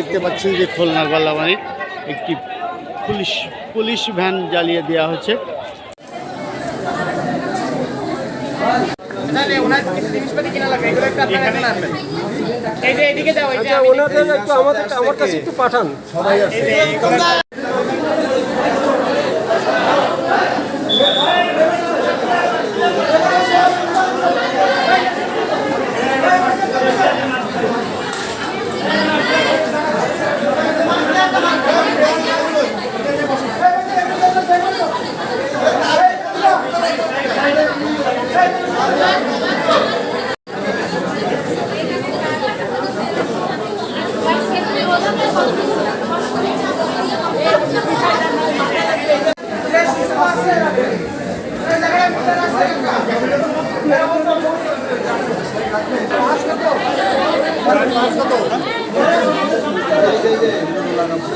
দেখতে পাচ্ছেন যে খুলনার বাল্লাবাড়ির একটি পুলিশ পুলিশ ভ্যান জ্বালিয়ে দেওয়া হচ্ছে আচ্ছা ওনাদের একটু আমাদের আমার কাছে একটু পাঠান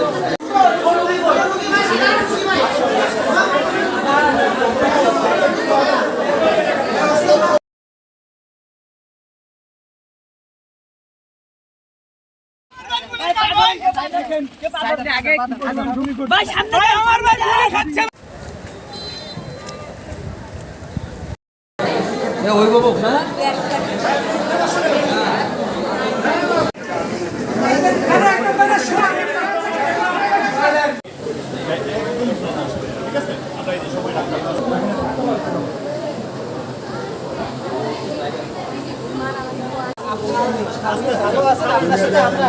Gracias. ভাই সামনে গুলি খাচ্ছে আপনার সাথে আমরা